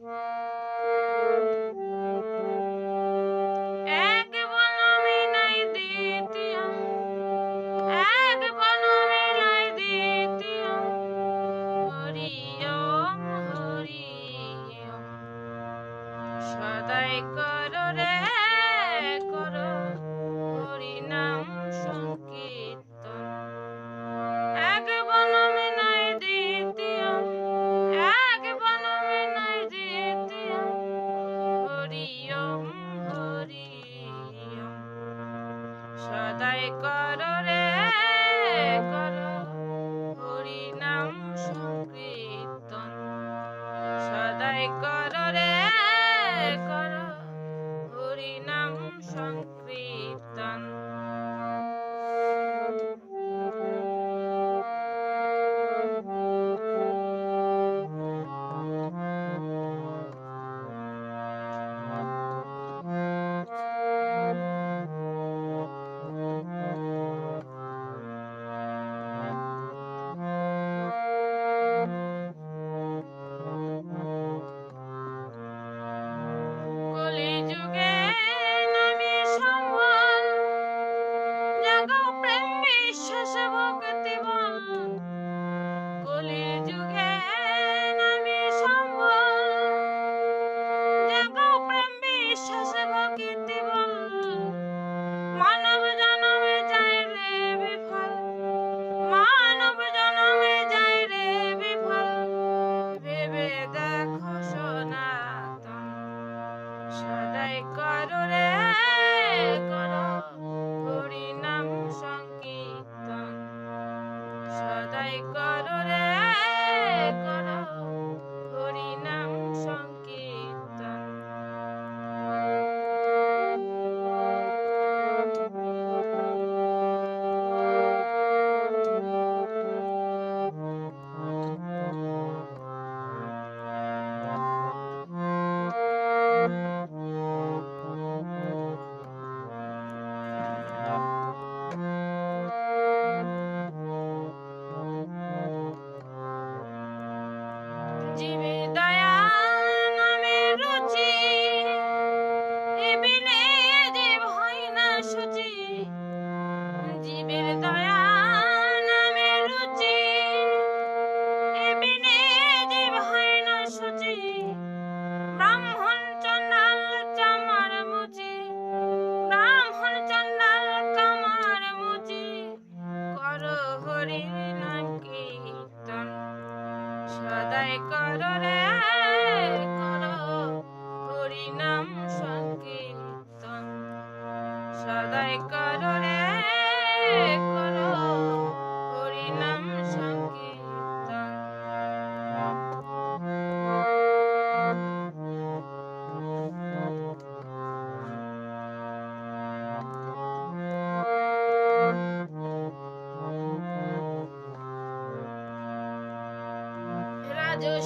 Música সদাই করো রে করো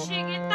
Chiquitão.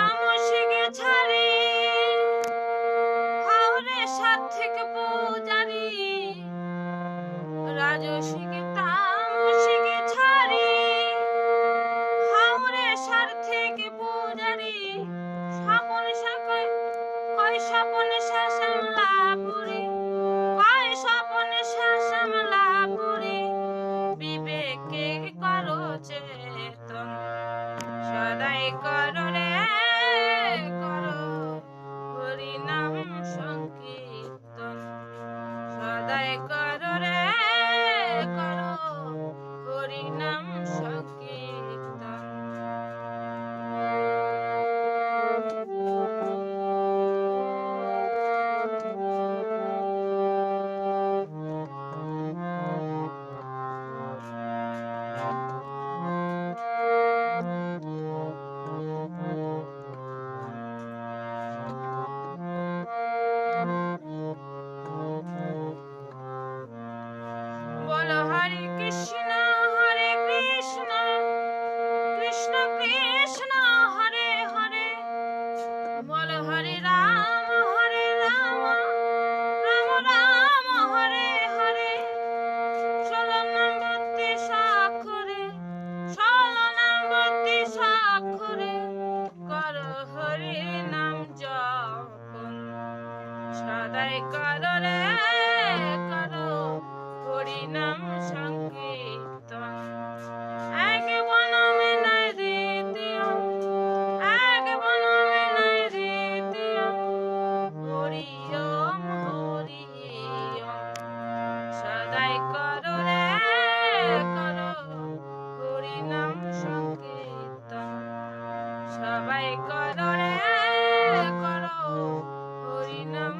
অক্ষরে কর হরি নাম যখন সদাই কর রে কর হরি নাম সঙ্গী সবাই করো রে করো হরিনাম।